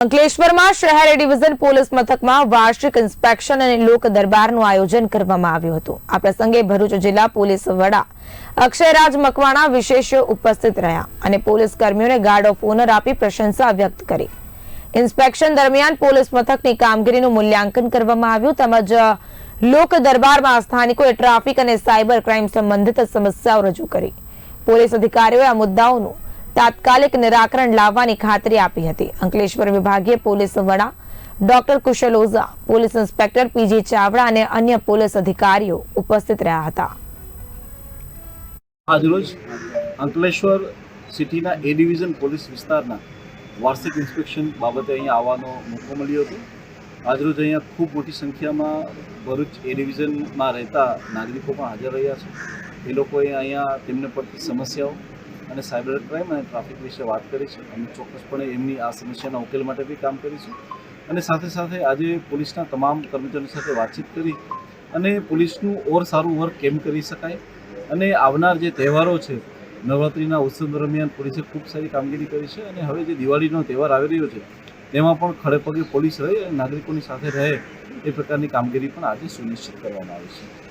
અંકલેશ્વરમાં શહેર division police મથકમાં વાર્ષિક ઇન્સ્પેક્શન અને લોક દરબારનું આયોજન કરવામાં આવ્યું હતું. આ પ્રસંગે ભરૂચ જિલ્લા પોલીસ વડા અક્ષયરાજ મકવાણા વિશેષ ઉપસ્થિત રહ્યા અને પોલીસ કર્મીઓને ગાર્ડ ઓફ ઓનર આપી પ્રશંસા વ્યક્ત કરી. ઇન્સ્પેક્શન દરમિયાન પોલીસ મથકની કામગીરીનું મૂલ્યાંકન કરવામાં આવ્યું તેમજ લોક દરબારમાં સ્થાનિકોએ ટ્રાફિક અને સાયબર ક્રાઇમ સંબંધિત સમસ્યાઓ રજૂ કરી. પોલીસ અધિકારીઓએ આ મુદ્દાઓનું તાત્કાલિક નિરાકરણ લાવવાની ખાતરી આપી હતી. અંકલેશ્વર વિભાગીય પોલીસ વડા doctor Kushal Ojha, police inspector PG Chavda અને અન્ય પોલીસ અધિકારીઓ ઉપસ્થિત રહ્યા હતા. આજરોજ અંકલેશ્વર સિટીના એ ડિવિઝન પોલીસ વિસ્તારના વાર્ષિક ઇન્સ્પેક્શન બાબતે અહીંયા આવવાનો મોકો મળ્યો હતો. આજરોજ અહીંયા ખૂબ મોટી સંખ્યામાં ભરૂચ એ ડિવિઝનમાં રહેતા નાગરિકો પણ હાજર રહ્યા છે. એ લોકોએ અહીંયા તેમને પડતી સમસ્યાઓ અને સાયબર ક્રાઇમ અને ટ્રાફિક વિશે વાત કરી છે. અને ચોક્કસપણે એમની આ સમસ્યાના ઉકેલ માટે બી કામ કરીશું. અને સાથે સાથે આજે પોલીસના તમામ કર્મચારીઓ સાથે વાતચીત કરી અને પોલીસનું ઓર સારું વર્ક કેમ કરી શકાય અને આવનાર જે તહેવારો છે, નવરાત્રિના ઉત્સવ દરમિયાન પોલીસે ખૂબ સારી કામગીરી કરી છે અને હવે જે દિવાળીનો તહેવાર આવી રહ્યો છે, તેમાં પણ ખડેપગે પોલીસ રહે અને નાગરિકોની સાથે રહે એ પ્રકારની કામગીરી પણ આજે સુનિશ્ચિત કરવામાં આવી છે.